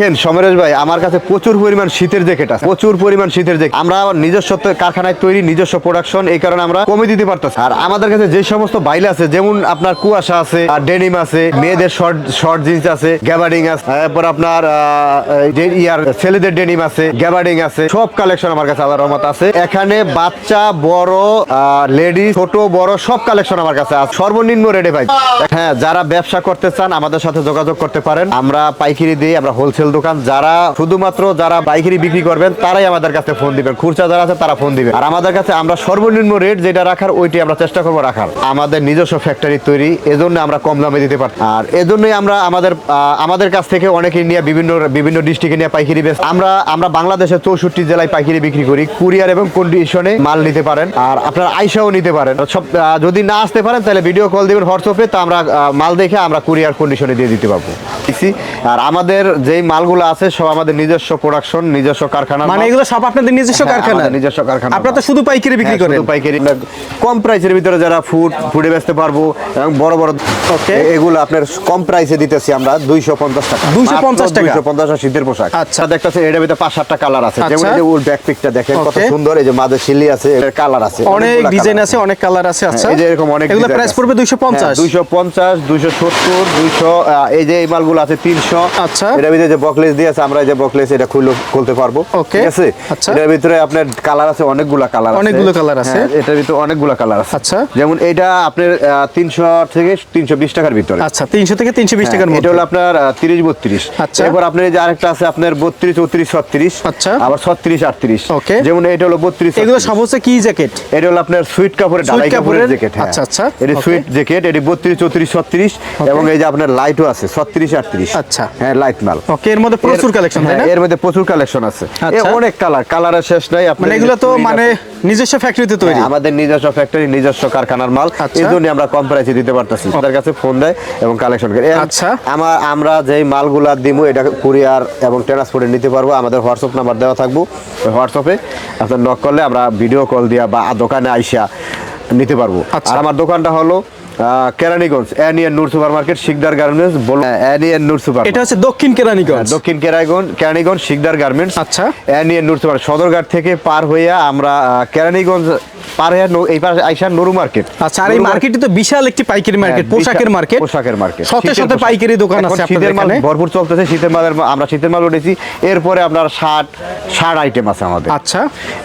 দেখেন সমরেশ ভাই, আমার কাছে প্রচুর পরিমাণ শীতের জ্যাকেট আছে। প্রচুর পরিমাণ শীতের জ্যাকেট। আমরা নিজস্ব কারখানায় তৈরি, নিজস্ব প্রোডাকশন এই কারণে আমরা কমে দিতে পারতেছি। আর আমাদের কাছে যে সমস্ত বাইলে আছে, যেমন আপনার কুয়াশা আছে, আর ডেনিম আছে, মেয়েদের শর্ট শর্ট জিন্স আছে গ্যাবার্ডিং আছে, তারপর আপনার ইয়ার ছেলেদের ডেনিম আছে গ্যাবার্ডিং আছে, সব কালেকশন আমার কাছে রহমত আছে। এখানে বাচ্চা, বড় লেডি ছোট, বড়, সব কালেকশন আমার কাছে আছে। সর্বনিম্ন রেটে ভাই। হ্যাঁ যারা ব্যবসা করতে চান, আমাদের সাথে যোগাযোগ করতে পারেন। আমরা পাইকারি দিই আমরা হোলসেল দোকান, যারা শুধুমাত্র যারা পাইকারি বিক্রি করবেন, তারাই আমাদের কাছে ফোন দিবেন। খুচরা যারা আছে, তারা ফোন দিবেন। আর আমাদের কাছে আমরা সর্বনিম্ন রেট যেটা রাখার, ওইটি আমরা চেষ্টা করব রাখার। আমাদের নিজস্ব ফ্যাক্টরি তৈরি, এজন্য আমরা কম দামে দিতে পারি আর এজন্যই আমরা আমাদের আমাদের কাছ থেকে অনেকে নিয়ে বিভিন্ন বিভিন্ন ডিস্ট্রিক্টে নিয়ে পাইকারি বেশ আমরা আমরা বাংলাদেশের চৌষট্টি জেলায় পাইকারি বিক্রি করি। কুরিয়ার এবং কন্ডিশনে মাল নিতে পারেন। আর আপনার আইসাও নিতে পারেন। সব যদি না আসতে পারেন, তাহলে ভিডিও কল দিবেন হোয়াটসঅ্যাপে তো আমরা মাল দেখে আমরা কুরিয়ার কন্ডিশনে দিয়ে দিতে পারব। আর আমাদের যেই মালগুলো আছে সব আমাদের নিজস্ব প্রোডাকশন নিজস্ব কারখানা মানে এগুলো সব আপনাদের নিজস্ব হ্যাঁ, কারখানা নিজস্ব কারখানা। আপনারা তো শুধু পাইকারি বিক্রি হ্যাঁ, করেন শুধু পাইকারি কম প্রাইসের ভিতরে যারা ফুড ফুডে বেচতে পারব এবং বড় বড়. এ- এগুলো আপনার কম প্রাইসে দিতেছি আমরা দুইশো পঞ্চাশ টাকা 250 টাকা? দুইশো পঞ্চাশ শীতের পোশাক আচ্ছা। দেখতেছে এটার ভিতরে পাঁচ সাতটা কালার আছে আচ্ছা। যেমন এই যে ওর ব্যাক পিকটা দেখেন কত সুন্দর এই যে মাঝে শিলি আছে এর কালার আছে অনেক ডিজাইন আছে অনেক কালার আছে আচ্ছা এই যে এরকম অনেক এগুলো প্রাইস। পড়বে 250 হ্যাঁ, 250 270 200 আহ, এই যে এই মালগুলো আছে 300 আচ্ছা। এটার ভিতরে যে বকলেস দিয়ে আছে আমরা এই যে বকলেস এটা খুলে খুলতে পারব Okay. ঠিক আছে আচ্ছা। এটার ভিতরে আপনার কালার আছে অনেকগুলা কালার আছে অনেকগুলো colour আছে। হ্যাঁ, এটার ভিতরে অনেকগুলা কালার আছে আচ্ছা। যেমন এটা আপনার তিনশো থেকে তিনশো বিশ টাকার ভিতরে আচ্ছা 300 থেকে 320 টাকার হ্যাঁ, এটা হলো আপনার তিরিশ বত্রিশ আচ্ছা। এরপর আপনার এই যে আরেকটা আছে আপনার বত্রিশ চৌত্রিশ ছত্রিশ আচ্ছা। আবার ছত্রিশ আটত্রিশ Okay. যেমন এটা হলো বত্রিশ এগুলো সব হচ্ছে কি জ্যাকেট এটা হলো আপনার সুইট কাপড়ের Sweet ডালাই কাপড়ের? জ্যাকেট আচ্ছা, আচ্ছা। এটি সুইট জ্যাকেট এটি বত্রিশ চৌত্রিশ ছত্রিশ এবং এই যে আপনার লাইটও আছে ছত্রিশ আটত্রিশ আচ্ছা। হ্যাঁ লাইট মাল ওকে এর মধ্যে প্রচুর কালেকশন তাই না? হ্যাঁ, এর মধ্যে প্রচুর কালেকশন আছে। আচ্ছা। অনেক কালার কালারের শেষ নাই মানে এগুলো তো মানে নিজস্ব ফ্যাক্টরিতে তৈরি। হ্যাঁ, আমাদের নিজস্ব ফ্যাক্টরি নিজস্ব কারখানার মাল। আচ্ছা। এই জন্য আমরা কম প্রাইসে দিতে পারতেছি। তাদের কাছে ফোন দেয় এবং কালেকশন করে। আচ্ছা। আমার আমরা যেই মালগুলা দিব এটা কুরিয়ার এবং ট্রান্সপোর্টে নিতে পারব। আমাদের হোয়াটসঅ্যাপ নাম্বার দেওয়া থাকব। হোয়াটসঅ্যাপে আপনার নক করলে আমরা ভিডিও কল দিয়া বা দোকানে আইসা নিতে পারব। আচ্ছা। আর আমার দোকানটা হলো Keraniganj Noor super market Sikdar garments Noor super এটা হচ্ছে দক্ষিণ কেরানীগঞ্জ। দক্ষিণ কেরানীগঞ্জ কেরানীগঞ্জ শিকদার গার্মেন্টস। আচ্ছা। নূর সুপার সদরঘাট থেকে পার হইয়া আমরা কেরানীগঞ্জ পার হইয়া এই পাশে আইসা নুরু মার্কেট। আচ্ছা আর এই মার্কেটে তো বিশাল একটি পাইকারি মার্কেট হ্যাঁ, পোশাকের মার্কেট। পোশাকের মার্কেট। শত শীতের শত পোশাক। পাইকারি দোকান আছে আপনাদের শীতের মাল ভরপুর চলতেছে শীতের মালের আমরা শীতের মাল উঠেছি এরপরে আপনার শার্ট শার্ট আইটেম আছে আমাদের। আচ্ছা।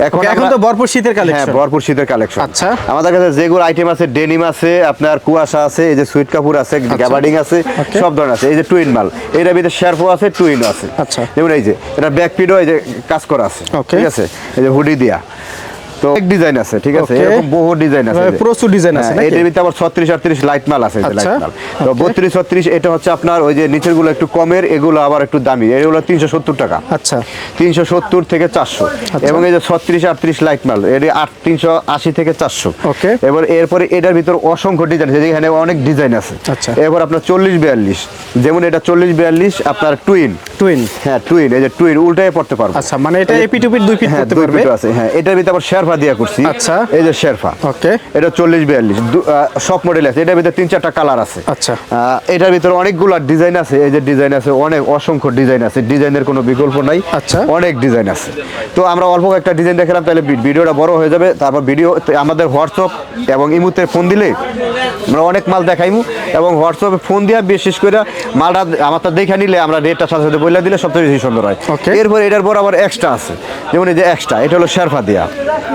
এখন এখন তো ভরপুর শীতের হ্যাঁ কালেকশন ভরপুর শীতের কালেকশন আচ্ছা। আমাদের কাছে যেগুলো আইটেম আছে ডেনিম আছে আপনার কুয়াশা আছে এই যে সুইট কাপুর আছে গ্যাবার্ডিং আছে সব ধরনের আছে। এই যে টুইন মাল এটার ভিতরে শেরফো আছে টুইন আছে। আচ্ছা। যেমন এই যে এটা ব্যাক পিডও এই যে কাজ করা আছে। ঠিক আছে? এই যে হুডি দিয়া। তো এক ডিজাইন আছে ঠিক আছে? এরকম বহু ডিজাইন আছে মানে প্রচুর design আছে হ্যাঁ? এটার ভিতরে আবার ছত্রিশ আটত্রিশ লাইট মাল আছে আচ্ছা। লাইট মাল। তো Okay. বত্রিশ ছত্রিশ এটা হচ্ছে আপনার ওই যে নিচেরগুলো একটু কমের এগুলো আবার একটু দামি। এগুলো তিনশো সত্তর টাকা। আচ্ছা। তিনশো সত্তর থেকে চারশো। এবং এই যে ছত্রিশ আটত্রিশ লাইট মাল তিনশো আশি থেকে চারশো। Okay. এবার এরপরে এটার ভিতর অসংখ্য ডিজাইন আছে যেখানে অনেক ডিজাইন আছে। আচ্ছা। এরপর আপনার চল্লিশ বিয়াল্লিশ। যেমন এটা চল্লিশ বিয়াল্লিশ আপনার টুইন টুইন হ্যাঁ টুইন এই যে টুইন উল্টায় পড়তে পারব। আচ্ছা মানে এটা দুই হ্যাঁ দুই পারবে। আছে হ্যাঁ এটার ভিতরে আবার শেরফা দিয়া করছি। আচ্ছা। এই যে শেরফা। Okay. এটা চল্লিশ বিয়াল্লিশ। সব মডেল আছে। এটার ভিতরে তিন চারটা কালার আছে। আচ্ছা। এটার ভিতরে অনেকগুলো ডিজাইন আছে। এই যে ডিজাইন আছে অনেক অসংখ্য ডিজাইন আছে। ডিজাইনের কোনো বিকল্প নাই। আচ্ছা। অনেক ডিজাইন আছে। তো আমরা অল্প একটা ডিজাইন দেখালাম তাহলে ভিডিওটা বড় হয়ে যাবে। তারপর ভিডিও আমাদের হোয়াটসঅ্যাপ এবং ইমুতে ফোন দিলে আমরা অনেক মাল দেখাইমু। এবং হোয়াটসঅ্যাপে ফোন দিয়া বিশেষ করে মালটা আমারটা দেখে নিলে আমরা রেটটা সাথে সাথে বলে দিলে সবচেয়ে বেশি সুন্দর হয়. এরপর এটার পর আবার এক্সট্রা আছে। যেমন এই যে এক্সট্রা এটা হলো শেরফা দিয়া।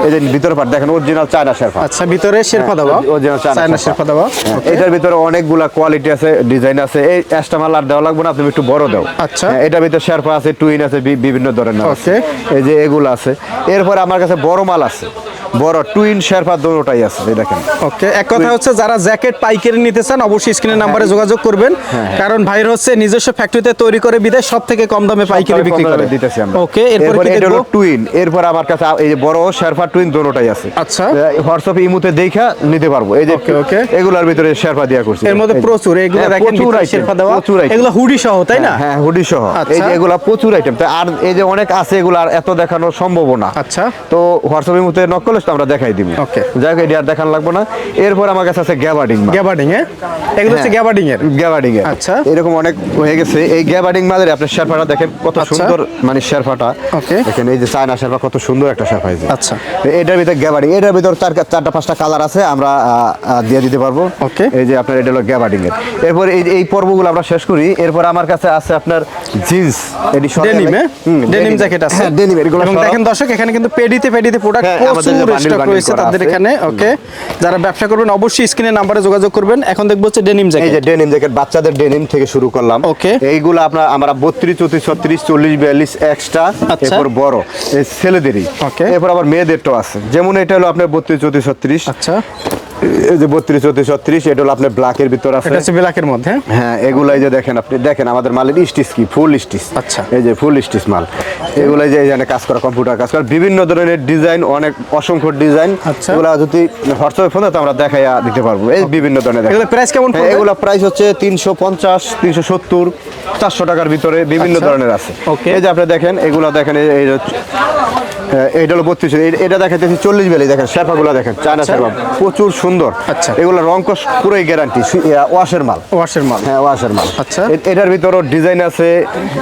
এই যে ভিতরে পাট দেখেন অরিজিনাল চায়না শেরফা আচ্ছা ভিতরে শেরপা দেওয়া। Original China sherpa. দেওয়া হ্যাঁ, এটার ভিতরে অনেকগুলা কোয়ালিটি আছে ডিজাইন আছে। এই এক্সট্রা মাল আর দেওয়া লাগবে না আপনি একটু বড় দাও। আচ্ছা। হ্যাঁ, এটার ভিতরে শেরপা আছে টুইন আছে বিভিন্ন ধরনের আছে। এই যে এগুলো আছে। এরপর আমার কাছে বড় মাল আছে। বড় টুইন শেরপা দুটোটাই আছে এই দেখেন। ওকে এক কথা হচ্ছে যারা জ্যাকেট পাইকারি নিতে চান অবশ্যই স্ক্রিনের নাম্বারে যোগাযোগ করবেন। কারণ ভাইয়ের হচ্ছে নিজস্ব ফ্যাক্টরিতে তৈরি করে বিদেশ সব থেকে কম দামে পাইকারি বিক্রি করে। দিতেছি আমরা। ওকে এরপর এটা হলো টুইন এরপর আমার কাছে এই যে বড় শেরপা টুইন দুটোটাই আছে। আচ্ছা। হোয়াটসঅ্যাপে ইমুতে দেখা নিতে পারব। এই যে okay. এগুলার ভিতরে শেরপা দিয়া করছি। এর মধ্যে প্রচুর এগুলো হ্যাঁ, দেখেন প্রচুর শেরপা দেওয়া। এগুলো হুডি সহ তাই না? হ্যাঁ হুডি সহ। এই আচ্ছা। যে এগুলা প্রচুর আইটেম আর এই যে অনেক আছে এগুলো আর এত দেখানো সম্ভব না। আচ্ছা। তো হোয়াটসঅ্যাপের মধ্যে নক করলে সমস্ত আমরা দেখাই দিব Okay. যাই হোক এটি আর দেখান লাগবো না। এরপর আমার কাছে আছে এ? এগুলো হচ্ছে গ্যাবার্ডিং এর? এর। আচ্ছা। এরকম অনেক হয়ে গেছে। এই আপনি শেরফাটা দেখেন কত আচ্ছা। সুন্দর মানে শেরফাটা। Okay. দেখেন এই যে চায়না শেরফা কত সুন্দর একটা শেরফা যে। আচ্ছা। এটার ভিতরে এটার ভিতর চার চারটা পাঁচটা কালার আছে আমরা দিয়ে দিতে পারব। Okay. এই যে আপনার এটা হলো গ্যাবার্ডিং এর। এরপর এই এই পর্বগুলো আমরা শেষ করি। এরপর আমার কাছে আছে আপনার জিন্স। এটি ডেনিম ডেনিম জ্যাকেট আছে। হ্যাঁ ডেনিম এগুলো দেখেন দর্শক এখানে কিন্তু পেডিতে পেডিতে প্রোডাক্ট হ্যাঁ, প্রচুর স্টক রয়েছে তাদের এখানে ওকে যারা ব্যবসা করবেন অবশ্যই নাম্বারে যোগাযোগ করবেন। এখন দেখব হচ্ছে ডেনিম এই যে ডেনিম জ্যাকেট বাচ্চাদের ডেনিম থেকে শুরু করলাম। ওকে এইগুলো আপনার আমরা বত্রিশ চৌত্রিশ ছত্রিশ চল্লিশ বিয়াল্লিশ এক্সট্রা। এরপর বড় এই ছেলেদেরই। ওকে এরপর আবার মেয়েদেরটাও আছে। যেমন এটা হলো আপনার বত্রিশ চৌত্রিশ ছত্রিশ। আচ্ছা। এই যে বত্রিশ চৌত্রিশ ছত্রিশ এটা হলো আপনার ব্ল্যাকের ভিতর আছে। এটা হচ্ছে ব্ল্যাকের মধ্যে। হ্যাঁ যে দেখেন আপনি দেখেন আমাদের মালের স্টিচ কি ফুল স্টিচ। আচ্ছা। এই যে ফুল স্টিচ মাল। যে এখানে কাজ করা কম্পিউটার কাজ করা বিভিন্ন ধরনের ডিজাইন অনেক অসংখ্য ডিজাইন আচ্ছা। এগুলো যদি হোয়াটসঅ্যাপে ফোন তো আমরা দেখাইয়া দিতে পারব। এই বিভিন্ন ধরনের। এগুলো প্রাইস কেমন হ্যাঁ, এগুলো প্রাইস হচ্ছে তিনশো পঞ্চাশ তিনশো সত্তর চারশো টাকার ভিতরে বিভিন্ন আচ্ছা। ধরনের আছে. এই যে আপনি দেখেন এগুলো দেখেন এই- হ্যাঁ, এইটা হলো বত্রিশ এটা দেখাতেছি চল্লিশ বেলি দেখেন শেরফাগুলো দেখেন চায়না শেরফা প্রচুর সুন্দর আচ্ছা। এগুলো রং কস পুরোই গ্যারান্টি ওয়াশের মাল ওয়াশের মাল হ্যাঁ ওয়াশের মাল আচ্ছা। এটার ভিতরও ডিজাইন আছে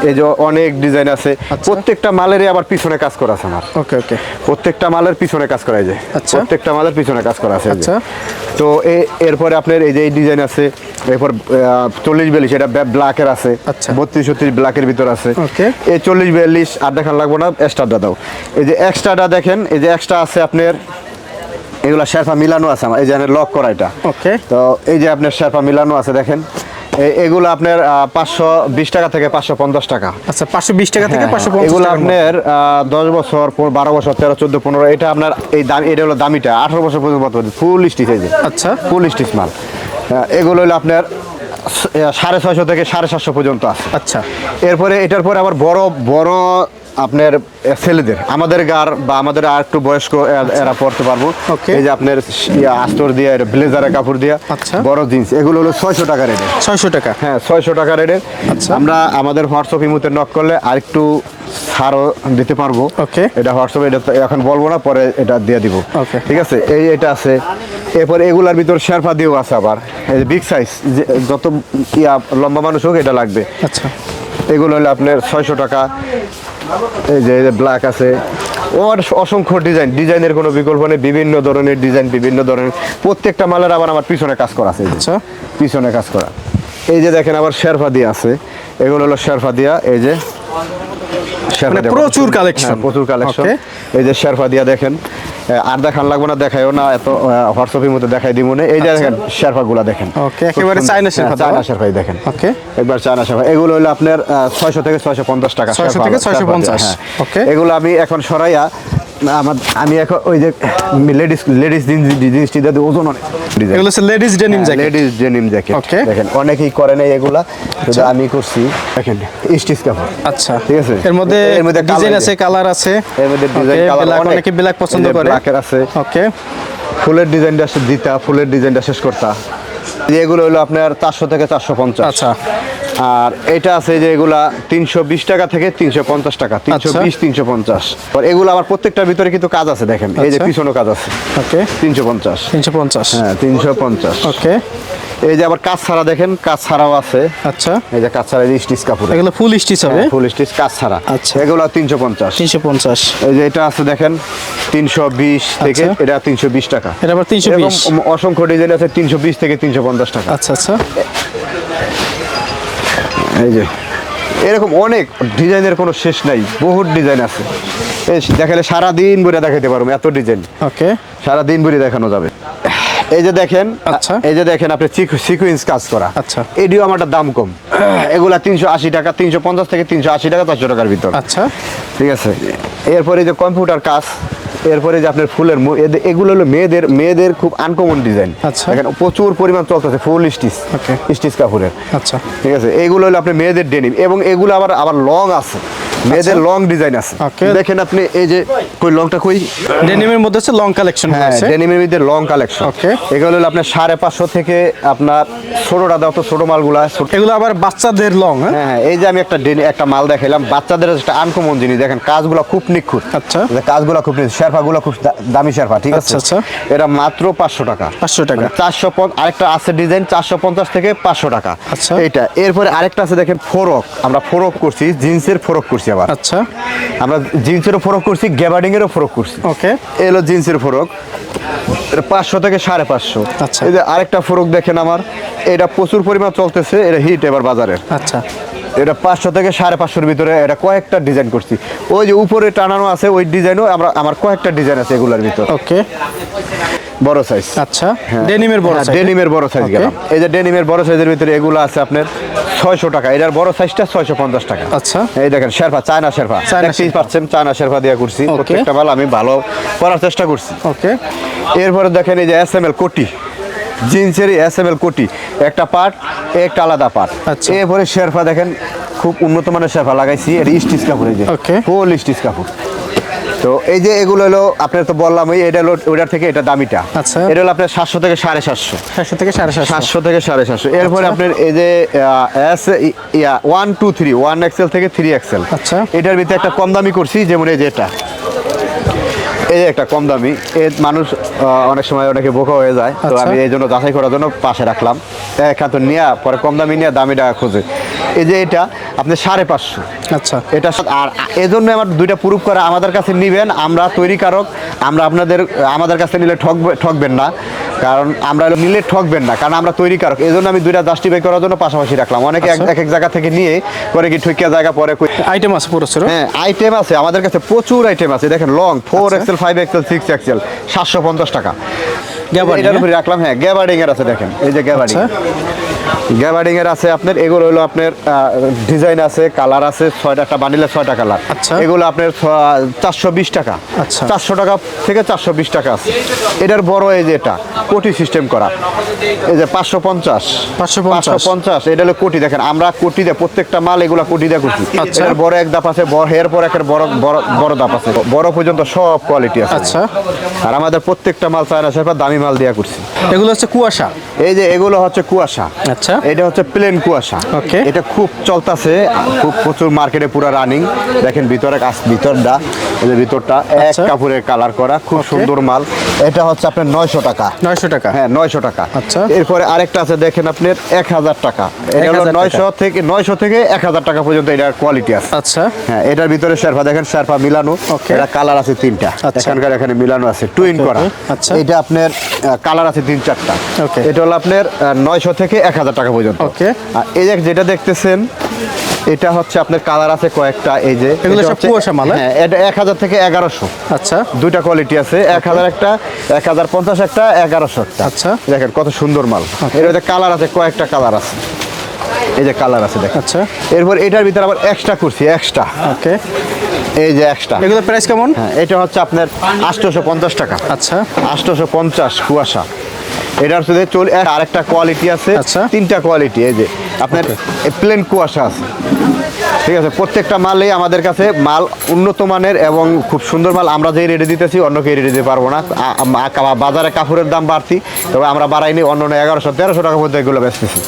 এই যে অনেক ডিজাইন আছে আচ্ছা। প্রত্যেকটা মালেরই আবার পিছনে কাজ করা আছে আমার ওকে ওকে প্রত্যেকটা মালের পিছনে কাজ করা এই যে আচ্ছা। প্রত্যেকটা মালের পিছনে কাজ করা আছে আচ্ছা। তো এ- এরপরে আপনার এই যে এই ডিজাইন আছে এরপর চল্লিশ বিয়াল্লিশ এটা ব্ল্যাকের আছে আচ্ছা। বত্রিশ ছত্রিশ ব্ল্যাকের ভিতর আছে. এই চল্লিশ বিয়াল্লিশ আর দেখান লাগবো না এক্সট্রাটা দাও এই যে এক্সট্রাটা দেখেন এই যে এক্সট্রা আছে আপনার এগুলা শেরফা মিলানো আছে আমার এই যে লক করা এটা। ওকে। তো এই যে আপনার শেরফা মিলানো আছে দেখেন এগুলো আপনার পাঁচশো বিশ টাকা থেকে পাঁচশো পঞ্চাশ টাকা। আচ্ছা পাঁচশো বিশ টাকা থেকে হ্যাঁ, পাঁচশো হ্যাঁ, এগুলো আপনার দশ বছর পর বারো বছর তেরো চোদ্দ পনেরো এটা আপনার এই দাম এটা হলো দামিটা আঠারো বছর পর্যন্ত ফুল স্টিচ এই যে। আচ্ছা। ফুল স্টিচ মাল। এগুলো হলো আপনার সাড়ে ছয়শো থেকে সাড়ে সাতশো পর্যন্ত আছে। আচ্ছা। এরপরে এটার পরে আবার বড় বড় আপনার ছেলেদের আমাদের গার বা আমাদের আর একটু বয়স্ক এরা পড়তে পারব. এই যে আপনার আস্তর দিয়ে ব্লেজারের কাপড় দিয়া আচ্ছা। বড় জিন্স এগুলো হলো ছয়শো টাকা রেটের। ছয়শো টাকা। হ্যাঁ ছয়শো টাকা রেটের। আচ্ছা। আমরা আমাদের হোয়াটসঅ্যাপ ইমুতে নক করলে আরেকটু ছাড়ও দিতে পারব। ওকে এটা হোয়াটসঅ্যাপে এটা এখন বলব না পরে এটা দিয়ে দিব. ঠিক আছে? এই এটা আছে। এরপর এগুলার ভিতর শেরফা দিয়েও আছে আবার। এই বিগ সাইজ যত ইয়া লম্বা মানুষ হোক এটা লাগবে। আচ্ছা। এগুলো হলো আপনার ছয়শো টাকা। এই যে ব্ল্যাক আছে। ওর অসংখ্য ডিজাইন ডিজাইনের কোনো বিকল্প নেই। বিভিন্ন ধরনের ডিজাইন বিভিন্ন ধরনের। প্রত্যেকটা মালের আবার আমার পিছনে কাজ করা আছে আচ্ছা। পিছনে কাজ করা। এই যে দেখেন আবার শেরফা দিয়া আছে। এগুলো হলো শেরফা দিয়া এই যে। মানে প্রচুর কালেকশন হ্যাঁ, প্রচুর কালেকশন এই যে শেরফা দিয়া দেখেন। আর দেখান লাগবে না দেখাইও না এত হোয়াটসঅ্যাপের মধ্যে দেখাই দিব না এই যে দেখেন শেরফা গুলা দেখেন। ওকে একেবারে। চায়না শেরফা হ্যাঁ, চায়না শেরফাই দেখেন। ওকে একবার চায়না শেরফা এগুলো হলো আপনার ছয়শো থেকে ছয়শো পঞ্চাশ টাকা 600 শেরফা থেকে 650 দিয়া, হ্যাঁ। এগুলো আমি এখন সরাইয়া আমার আমি এখন ওই যে লেডিস লেডিস জিনিসটি ওজন অনেক। এগুলো হচ্ছে ladies denim jacket ladies denim jacket Okay. দেখেন অনেকেই করে নাই এগুলা কিন্তু আমি করছি। দেখেন। স্টিচ কাপড় আচ্ছা। ঠিক আছে। এর মধ্যে এর মধ্যে ডিজাইন আছে কালার আছে। এর মধ্যে ডিজাইন কালার অনেকে। ব্ল্যাক পছন্দ করে। ব্ল্যাকের আছে। ওকে ফুলের ডিজাইনটা দিতা ফুলের ডিজাইনটা শেষ করতা। এগুলো হলো আপনার চারশো থেকে চারশো পঞ্চাশ। আচ্ছা। আর এটা আছে যে এগুলা তিনশো বিশ টাকা থেকে তিনশো পঞ্চাশ টাকা তিনশো আচ্ছা। বিশ তিনশো পঞ্চাশ। এগুলো আবার প্রত্যেকটার ভিতরে কিন্তু কাজ আছে দেখেন এই যে পিছনো কাজ আছে। ওকে। তিনশো পঞ্চাশ। তিনশো পঞ্চাশ। হ্যাঁ তিনশো পঞ্চাশ। ওকে। এই যে আবার কাজ ছাড়া দেখেন কাজ ছাড়াও আছে। আচ্ছা। এই যে কাজ ছাড়া স্টিচ কাপড়। এগুলো ফুল স্টিচ হবে? ফুল স্টিচ কাজ ছাড়া। আচ্ছা। এগুলো তিনশো পঞ্চাশ। তিনশো পঞ্চাশ। এই যে এটা আছে দেখেন তিনশো বিশ থেকে আচ্ছা। এটা তিনশো বিশ টাকা। এটা আবার 320 এরকম অসংখ্য ডিজাইন আছে তিনশো বিশ থেকে তিনশো পঞ্চাশ টাকা। আচ্ছা আচ্ছা। এই যে এরকম অনেক ডিজাইনের কোনো শেষ নাই বহুত ডিজাইন আছে। এই দেখালে সারা দিন বইটা দেখাতে পারব এত ডিজাইন। ওকে। সারা দিন দেখানো যাবে। এই যে দেখেন আচ্ছা। এই যে দেখেন আপনি সিকুয়েন্স কাজ করা। আচ্ছা। এডিও আমার দাম কম। এগুলা তিনশো আশি টাকা তিনশো পঞ্চাশ থেকে তিনশো আশি টাকা চারশো টাকার ভিতর। আচ্ছা। ঠিক আছে? এরপরে যে কম্পিউটার কাজ এরপরে যে আপনার ফুলের এগুলো হলো মেয়েদের মেয়েদের খুব আনকমন ডিজাইন আচ্ছা। প্রচুর পরিমাণ চলতেছে ফুল স্টিচ. স্টিচ কাপড়ের। আচ্ছা। ঠিক আছে? এগুলো হলো আপনার মেয়েদের ডেনিম এবং এগুলো আবার আবার লং আছে। মেয়েদের লং ডিজাইন আছে। দেখেন আপনি এই যে কই লংটা কই? ডেনিমের মধ্যে হচ্ছে লং কালেকশন হ্যাঁ ডেনিমের মধ্যে লং কালেকশন Okay. এগুলো হলো আপনার সাড়ে পাঁচশো থেকে আপনার ছোটটা দাও তো ছোট মালগুলা এগুলো আবার বাচ্চাদের লং হ্যাঁ? হ্যাঁ হ্যাঁ এই যে আমি একটা একটা মাল দেখাইলাম বাচ্চাদের একটা আনকমন জিনিস। দেখেন কাজগুলো খুব নিখুঁত। আচ্ছা। কাজগুলো খুব নিখুঁত শেরফাগুলো খুব দামি শেরফা ঠিক আছে? আচ্ছা, আচ্ছা। এটা মাত্র পাঁচশো টাকা। 500 টাকা। চারশো আরেকটা আছে ডিজাইন চারশো পঞ্চাশ থেকে পাঁচশো টাকা। আচ্ছা। এইটা। এরপরে আরেকটা আছে দেখেন ফরক। আমরা ফরক করছি জিন্সের ফরক করছি আবার আচ্ছা। আমরা জিন্সেরও ফরক করছি গ্যাবার্ডিং এরও ফরক করছি। ওকে। এলো জিন্সের ফরক। এটা পাঁচশো থেকে সাড়ে পাঁচশো। আচ্ছা। এই যে আরেকটা ফরক দেখেন আমার এটা প্রচুর পরিমাণ চলতেছে এটা হিট এবার বাজারের আচ্ছা। এটা পাঁচশো থেকে সাড়ে পাঁচশোর ভিতরে এটা কয়েকটা ডিজাইন করছি। ওই যে উপরে টানানো আছে ওই ডিজাইনও আমরা আমার কয়েকটা ডিজাইন আছে এগুলোর ভিতর। ওকে। বড় সাইজ আচ্ছা ডেনিমের বড় size। ডেনিমের বড় সাইজ গেলাম। এই যে ডেনিমের বড় সাইজের ভিতরে এগুলো আছে আপনার ছয়শো টাকা। এটার বড় সাইজটা ছয়শো পঞ্চাশ টাকা। আচ্ছা। এই দেখেন শেরফা চায়না শেরফা দেখতেই পাচ্ছেন চায়না শেরফা দিয়ে করছি. প্রত্যেকটা মাল আমি ভালো করার চেষ্টা করছি। ওকে এরপরে দেখেন এই যে এস এম এল কোটি। জিন্সের এস এম এল কোটি। একটা পার্ট একটা আলাদা পার্ট আচ্ছা। এরপরে শেরফা দেখেন খুব উন্নত মানের শেরফা লাগাইছি। এটা স্টিচ কাপড় এই যে। Okay. ফুল স্টিচ কাপড়। তো এই যে এগুলো হলো আপনার তো বললাম ওই এটা হলো ওটার থেকে এটা দামিটা আচ্ছা। এটা হলো আপনার সাতশো থেকে সাড়ে সাতশো সাতশো থেকে সাড়ে সাতশো সাতশো থেকে সাড়ে সাতশো এরপরে আচ্ছা। আপনার এই যে এস ইয়া one two three one XL থেকে থ্রি এক্সেল আচ্ছা। এটার ভিতরে একটা কম দামি করছি যেমন এই যে এটা এই যে একটা কম দামি এর মানুষ অনেক সময় অনেকে বোকা হয়ে যায়। তো আচ্ছা। আমি এই জন্য যাচাই করার জন্য পাশে রাখলাম। এখান তো নেওয়া পরে কম দামি নিয়ে দামি টাকা খোঁজে। এই যে এটা আপনি সাড়ে পাঁচশো। আচ্ছা। এটা আর আর এজন্য আমার দুইটা প্রুফ করা আমাদের কাছে নিবেন। আমরা তৈরি কারক আমরা আপনাদের আমাদের কাছে নিলে ঠকবে ঠকবেন না। কারণ আমরা নিলে ঠকবেন না কারণ আমরা তৈরি কারক এই জন্য আমি দুইটা জাস্টিফাই করার জন্য পাশাপাশি রাখলাম অনেকে এক আচ্ছা। এক এক জায়গা থেকে নিয়ে করে কি ঠকিয়া জায়গা পরে আইটেম আছে পুরো হ্যাঁ আইটেম আছে আমাদের কাছে প্রচুর আইটেম আছে দেখেন long four. XL five XL six XL সাতশো পঞ্চাশ টাকা হ্যাঁ? রাখলাম হ্যাঁ গ্যাবার্ডিং এর আছে দেখেন এই যে গ্যাবার্ডিং আচ্ছা। গ্যাবার্ডিং এর আছে আপনার এগুলো হলো আপনার ডিজাইন আছে কালার আছে ছয়টা একটা বান্ডিলে ছয়টা কালার আচ্ছা। এগুলো আপনার চারশো বিশ টাকা। আচ্ছা। চারশো টাকা থেকে চারশো বিশ টাকা আছে। এটার বড় এই যে এটা কোটি সিস্টেম করা। এই যে পাঁচশো পঞ্চাশ। 550 পঞ্চাশ। এটা হলো কোটি দেখেন আমরা কোটি দিয়ে প্রত্যেকটা মাল এগুলো কোটি দিয়ে করছি আচ্ছা। এটার বড় এক দাপ আছে বড় এর পর একের বড় বড় বড় দাপ আছে। বড় পর্যন্ত সব কোয়ালিটি আছে। আচ্ছা। আর আমাদের প্রত্যেকটা মাল চায়না সেরপর দামি মাল দিয়া করছি এগুলো হচ্ছে কুয়াশা? এই যে এগুলো হচ্ছে কুয়াশা। আচ্ছা। এটা হচ্ছে প্লেন কুয়াশা। Okay. এটা খুব চলতেছে খুব প্রচুর মার্কেটে পুরো রানিং দেখেন ভিতরে কাজ ভিতরটা এই যে ভিতরটা এক আচ্ছা। কাপড়ের কালার করা খুব সুন্দর মাল। এটা হচ্ছে আপনার নয়শো টাকা। নয়শো টাকা? হ্যাঁ নয়শো টাকা। আচ্ছা। এরপরে আরেকটা আছে দেখেন আপনার এক হাজার টাকা। এটা হলো 1000 নয়শো থেকে নয়শো থেকে এক হাজার টাকা পর্যন্ত এটার কোয়ালিটি আছে। আচ্ছা। হ্যাঁ এটার ভিতরে শেরফা দেখেন শেরফা মিলানো। এটা কালার আছে তিনটা। আচ্ছা। এখানকার এখানে মিলানো আছে টুইন করা। আচ্ছা। এটা আপনার কালার আছে তিন চারটা। Okay. এটা হলো আপনার নয়শো থেকে এক হাজার টাকা পর্যন্ত। Okay. আর এই যে যেটা দেখতেছেন এটা হচ্ছে আপনার কালার আছে কয়েকটা এই যে এগুলো সব কুয়াশা মাল, হ্যাঁ? হ্যাঁ এটা এক হাজার থেকে এগারোশো। আচ্ছা। দুইটা কোয়ালিটি আছে এক হাজার একটা এক হাজার পঞ্চাশ একটা এগারোশো একটা। আচ্ছা। দেখেন কত সুন্দর মাল। এর মধ্যে কালার আছে কয়েকটা কালার আছে। এই যে কালার আছে দেখেন। আচ্ছা। এরপর এটার ভিতরে আবার এক্সট্রা করছি এক্সট্রা ওকে এই যে এক্সট্রা এগুলো প্রাইস কেমন? হ্যাঁ এটা হচ্ছে আপনার আটশোশো পঞ্চাশ টাকা। আচ্ছা। আটশোশো পঞ্চাশ কুয়াশা। এটার সাথে চলে আর আরেকটা কোয়ালিটি আছে। আচ্ছা। তিনটা কোয়ালিটি এই যে আপনার প্লেন কুয়াশা আছে। ঠিক আছে প্রত্যেকটা মালই আমাদের কাছে মাল উন্নত মানের এবং খুব সুন্দর মাল। আমরা যে রেটে দিতেছি অন্য কেউ রেটে দিতে পারব না। বাজারে কাপড়ের দাম বাড়তি তবে আমরা বাড়াইনি অন্য অন্য এগারোশো তেরোশো টাকার মধ্যে এগুলো বেচতেছি।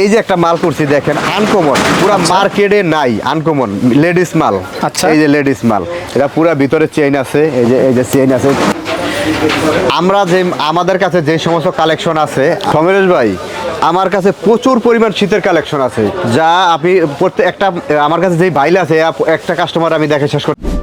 এই যে একটা মাল করছি দেখেন আনকমন পুরো মার্কেটে নাই আনকমন লেডিস মাল। আচ্ছা। এই যে লেডিস মাল এটা পুরো ভিতরে চেইন আছে এই যে এই যে চেইন আছে। আমরা যে, আমাদের কাছে যে সমস্ত কালেকশন আছে সমরেশ ভাই, আমার কাছে প্রচুর পরিমাণ শীতের কালেকশন আছে, যা আপনি প্রত্যেক, একটা, আমার কাছে যেই ভাইলা আছে, একটা কাস্টমার আমি দেখে শেষ করতে